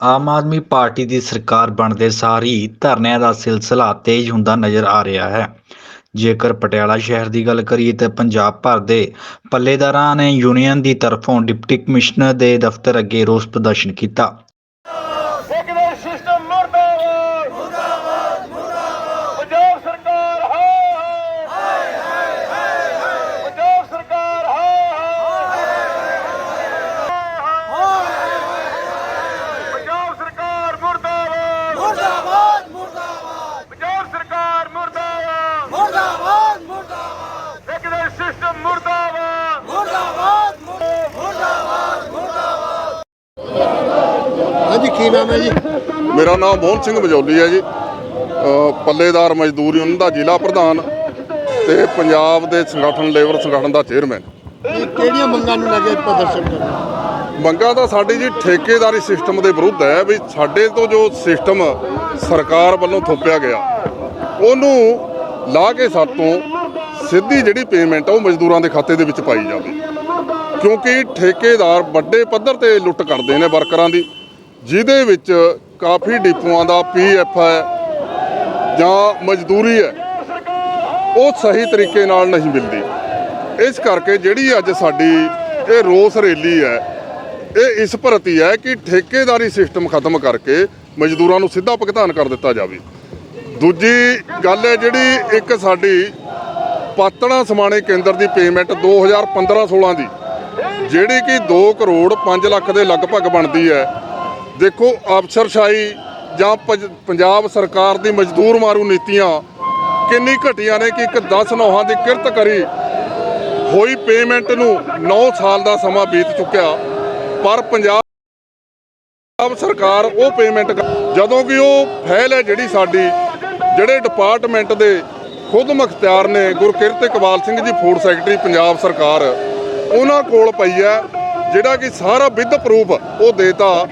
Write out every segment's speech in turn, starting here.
Aam Aadmi party ਦੀ ਸਰਕਾਰ ਬਣਦੇ ਸਾਰ ਹੀ ਧਰਨਿਆਂ ਦਾ ਸਿਲਸਿਲਾ ਤੇਜ਼ ਹੁੰਦਾ ਨਜ਼ਰ ਆ ਰਿਹਾ ਹੈ। ਜੇਕਰ ਪਟਿਆਲਾ ਸ਼ਹਿਰ ਦੀ ਗੱਲ ਕਰੀਏ ਤਾਂ ਪੰਜਾਬ ਭਰ ਦੇ ਪੱਲੇਦਾਰਾਂ ਨੇ ਯੂਨੀਅਨ ਦੀ ਤਰਫੋਂ ਡਿਪਟੀ ਕਮਿਸ਼ਨਰ ਦੇ ਦਫ਼ਤਰ ਅੱਗੇ ਰੋਸ ਪ੍ਰਦਰਸ਼ਨ ਕੀਤਾ। ਕੀ ਨਾਮ ਹੈ ਜੀ? ਮੇਰਾ ਨਾਮ ਮੋਹਨ ਸਿੰਘ ਮਜੌਲੀ ਹੈ ਜੀ। ਪੱਲੇਦਾਰ ਮਜ਼ਦੂਰ ਯੂਨੀਅਨ ਦਾ ਜ਼ਿਲ੍ਹਾ ਪ੍ਰਧਾਨ ਤੇ ਪੰਜਾਬ ਦੇ ਸੰਗਠਨ ਲੇਬਰ ਸੰਗਠਨ ਦਾ ਚੇਅਰਮੈਨ। ਕਿਹੜੀਆਂ ਮੰਗਾਂ ਨੂੰ ਲੈ ਕੇ ਪ੍ਰਦਰਸ਼ਨ ਕਰ ਰਹੇ ਹੋ? ਮੰਗਾਂ ਤਾਂ ਸਾਡੀ ਜੀ ਠੇਕੇਦਾਰੀ ਸਿਸਟਮ ਦੇ ਵਿਰੁੱਧ ਹੈ ਵੀ ਸਾਡੇ ਤੋਂ ਜੋ ਸਿਸਟਮ ਸਰਕਾਰ ਵੱਲੋਂ ਥੋਪਿਆ ਗਿਆ ਉਹਨੂੰ ਲਾ ਕੇ ਸਾਤੋਂ ਸਿੱਧੀ ਜਿਹੜੀ ਪੇਮੈਂਟ ਆ ਉਹ ਮਜ਼ਦੂਰਾਂ ਦੇ ਖਾਤੇ ਦੇ ਵਿੱਚ ਪਾਈ ਜਾਵੇ। ਕਿਉਂਕਿ ਠੇਕੇਦਾਰ ਵੱਡੇ ਪੱਧਰ ਤੇ ਲੁੱਟ ਕਰਦੇ ਨੇ ਵਰਕਰਾਂ ਦੀ। ਜਿਹਦੇ ਵਿੱਚ ਕਾਫੀ ਡਿਪੂਆਂ ਦਾ ਪੀਐਫ ਹੈ ਜਾਂ ਮਜ਼ਦੂਰੀ ਹੈ, ਉਹ ਸਹੀ ਤਰੀਕੇ ਨਾਲ ਨਹੀਂ ਮਿਲਦੀ। ਇਸ ਕਰਕੇ ਜਿਹੜੀ ਅੱਜ ਸਾਡੀ ਇਹ ਰੋਸ ਰੈਲੀ ਹੈ, ਇਹ ਇਸ ਪ੍ਰਤੀ ਹੈ ਕਿ ਠੇਕੇਦਾਰੀ ਸਿਸਟਮ ਖਤਮ ਕਰਕੇ ਮਜ਼ਦੂਰਾਂ ਨੂੰ ਸਿੱਧਾ ਭੁਗਤਾਨ ਕਰ ਦਿੱਤਾ ਜਾਵੇ। ਦੂਜੀ ਗੱਲ ਹੈ ਜਿਹੜੀ ਇੱਕ ਸਾਡੀ ਪਾਤਣਾ ਸਮਾਣੇ ਕੇਂਦਰ ਦੀ ਪੇਮੈਂਟ 2015-16 ਦੀ, ਜਿਹੜੀ ਕਿ 2 ਕਰੋੜ 5 ਲੱਖ ਦੇ ਲਗਭਗ ਬਣਦੀ ਹੈ ਦੇਖੋ ਅਫਸਰਸ਼ਾਹੀ ਜਾਂ ਪੰਜ- ਪੰਜਾਬ ਸਰਕਾਰ ਦੀ ਮਜ਼ਦੂਰ ਮਾਰੂ ਨੀਤੀਆਂ ਕਿੰਨੀ ਘਟੀਆਂ ਨੇ ਕਿ ਇੱਕ 10 ਨੌਹਾਂ ਦੀ ਕਿਰਤ ਕਰੀ ਹੋਈ ਪੇਮੈਂਟ ਨੂੰ 9 ਸਾਲ ਦਾ ਸਮਾਂ ਬੀਤ ਚੁੱਕਿਆ। ਪਰ ਪੰਜਾਬ ਪੰਜਾਬ ਸਰਕਾਰ ਉਹ ਪੇਮੈਂਟ ਜਦੋਂ ਕਿ ਉਹ ਫੈਲ ਹੈ ਜਿਹੜੀ ਸਾਡੀ, ਜਿਹੜੇ ਡਿਪਾਰਟਮੈਂਟ ਦੇ ਖੁਦ ਮੁਖਤਿਆਰ ਨੇ ਗੁਰਕਿਰਤ ਇਕਬਾਲ ਸਿੰਘ ਜੀ ਫੂਡ ਸੈਕਟਰੀ ਪੰਜਾਬ ਸਰਕਾਰ, ਉਹਨਾਂ ਕੋਲ ਪਈ ਹੈ, ਜਿਹੜਾ ਕਿ ਸਾਰਾ ਵਿਦ ਪ੍ਰੂਫ ਉਹ ਦੇਤਾ।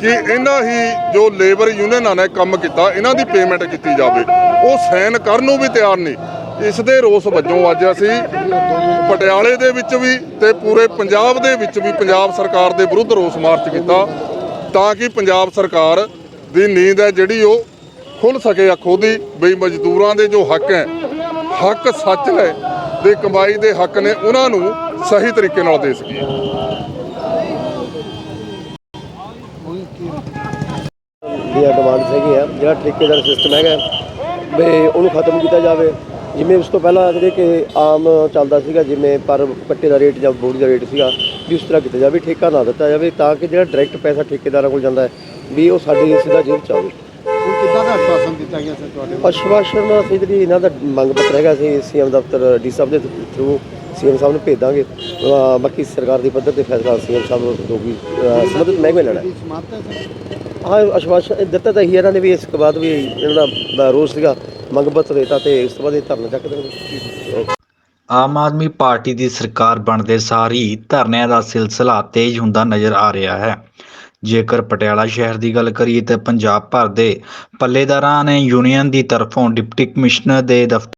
ਕਿ ਇਹਨਾਂ ਹੀ ਜੋ ਲੇਬਰ ਯੂਨੀਅਨਾਂ ਨੇ ਕੰਮ ਕੀਤਾ, ਇਹਨਾਂ ਦੀ ਪੇਮੈਂਟ ਕੀਤੀ ਜਾਵੇ। ਉਹ ਸਾਈਨ ਕਰਨ ਨੂੰ ਵੀ ਤਿਆਰ ਨਹੀਂ। ਇਸ ਦੇ ਰੋਸ ਵਜੋਂ ਅੱਜ ਅਸੀਂ ਪਟਿਆਲੇ ਦੇ ਵਿੱਚ ਵੀ ਤੇ ਪੂਰੇ ਪੰਜਾਬ ਦੇ ਵਿੱਚ ਵੀ ਪੰਜਾਬ ਸਰਕਾਰ ਦੇ ਵਿਰੁੱਧ ਰੋਸ ਮਾਰਚ ਕੀਤਾ, ਤਾਂ ਕਿ ਪੰਜਾਬ ਸਰਕਾਰ ਦੀ ਨੀਂਦ ਹੈ ਜਿਹੜੀ ਉਹ ਖੁੱਲ ਸਕੇ ਅੱਖੋਂ ਦੀ, ਬਈ ਮਜ਼ਦੂਰਾਂ ਦੇ ਜੋ ਹੱਕ ਹੈ, ਹੱਕ ਸੱਚ ਹੈ ਦੇ ਕਮਾਈ ਦੇ ਹੱਕ ਨੇ ਉਹਨਾਂ ਨੂੰ ਸਹੀ ਤਰੀਕੇ ਨਾਲ ਦੇ ਸਕੀਏ। ਦੀਆਂ ਹੈਗੀ ਆ ਜਿਹੜਾ ਠੇਕੇਦਾਰ ਸਿਸਟਮ ਹੈਗਾ ਵੀ ਉਹਨੂੰ ਖਤਮ ਕੀਤਾ ਜਾਵੇ। ਜਿਵੇਂ ਉਸ ਤੋਂ ਪਹਿਲਾਂ ਜਿਹੜੇ ਕਿ ਆਮ ਚੱਲਦਾ ਸੀਗਾ ਜਿਵੇਂ ਪਰ ਕੱਟੇ ਦਾ ਰੇਟ ਜਾਂ ਬੋਰੀ ਦਾ ਰੇਟ ਸੀਗਾ ਵੀ ਉਸ ਤਰ੍ਹਾਂ ਕੀਤਾ ਜਾਵੇ ਠੇਕਾ ਨਾ ਦਿੱਤਾ ਜਾਵੇ ਤਾਂ ਕਿ ਜਿਹੜਾ ਡਾਇਰੈਕਟ ਪੈਸਾ ਠੇਕੇਦਾਰਾਂ ਕੋਲ ਜਾਂਦਾ ਹੈ ਵੀ ਉਹ ਸਾਡੀ ਸਿੱਧਾ ਜੇਬ ਚ ਆਵੇ। ਹੁਣ ਕਿੱਦਾਂ ਦਾ ਆਸ਼ਵਾਸਨ ਦਿੱਤਾ ਗਿਆ ਸਰ ਤੁਹਾਡੇ ਵੱਲੋਂ? ਅਸ਼ਵਾਸਨ ਅਸੀਂ ਜਿਹੜੀ ਇਹਨਾਂ ਦਾ ਮੰਗ ਪੱਤਰ ਹੈਗਾ ਸੀ ਸੀਐਮ ਦਫ਼ਤਰ ਡੀ ਸਾਹਿਬ ਦੇ ਥਰੂ ਸੀਐਮ ਸਾਹਿਬ ਨੂੰ ਭੇਜ ਦਾਂਗੇ ਅਹ ਬਾਕੀ ਸਰਕਾਰ ਦੀ ਪੱਧਰ ਤੇ ਫੈਸਲਾ ਸੀਐਮ ਸਾਹਿਬ ਦੋਗੀ ਸੰਬੰਧਿਤ ਮਹਿਕਮੇ ਲੈਣਾ ਹੈ। ਹਾਂ ਅਸ਼ਵਾਸਨ ਦਿੱਤਾ ਤਾਂ ਹੀ ਇਹਨਾਂ ਨੇ ਵੀ ਇਸ ਤੋਂ ਬਾਅਦ ਵੀ ਇਹਨਾਂ ਦਾ ਰੋਸ ਸੀਗਾ, ਮੰਗ ਪੱਤਰ ਦਿੱਤਾ ਤੇ ਇਸ ਤੋਂ ਬਾਅਦ ਇਹ ਧਰਨਾ ਚੱਕ ਦੇਣਗੇ। ਆਮ ਆਦਮੀ ਪਾਰਟੀ ਦੀ ਸਰਕਾਰ ਬਣਦੇ ਸਾਰ ਹੀ ਧਰਨਿਆਂ ਦਾ ਸਿਲਸਿਲਾ ਤੇਜ਼ ਹੁੰਦਾ ਨਜ਼ਰ ਆ ਰਿਹਾ ਹੈ। ਜੇਕਰ ਪਟਿਆਲਾ ਸ਼ਹਿਰ ਦੀ ਗੱਲ ਕਰੀਏ ਤਾਂ ਪੰਜਾਬ ਭਰ ਦੇ ਪੱਲੇਦਾਰਾਂ ਨੇ ਯੂਨੀਅਨ ਦੀ ਤਰਫੋਂ ਡਿਪਟੀ ਕਮਿਸ਼ਨਰ ਦੇ ਦਫ਼ਤਰ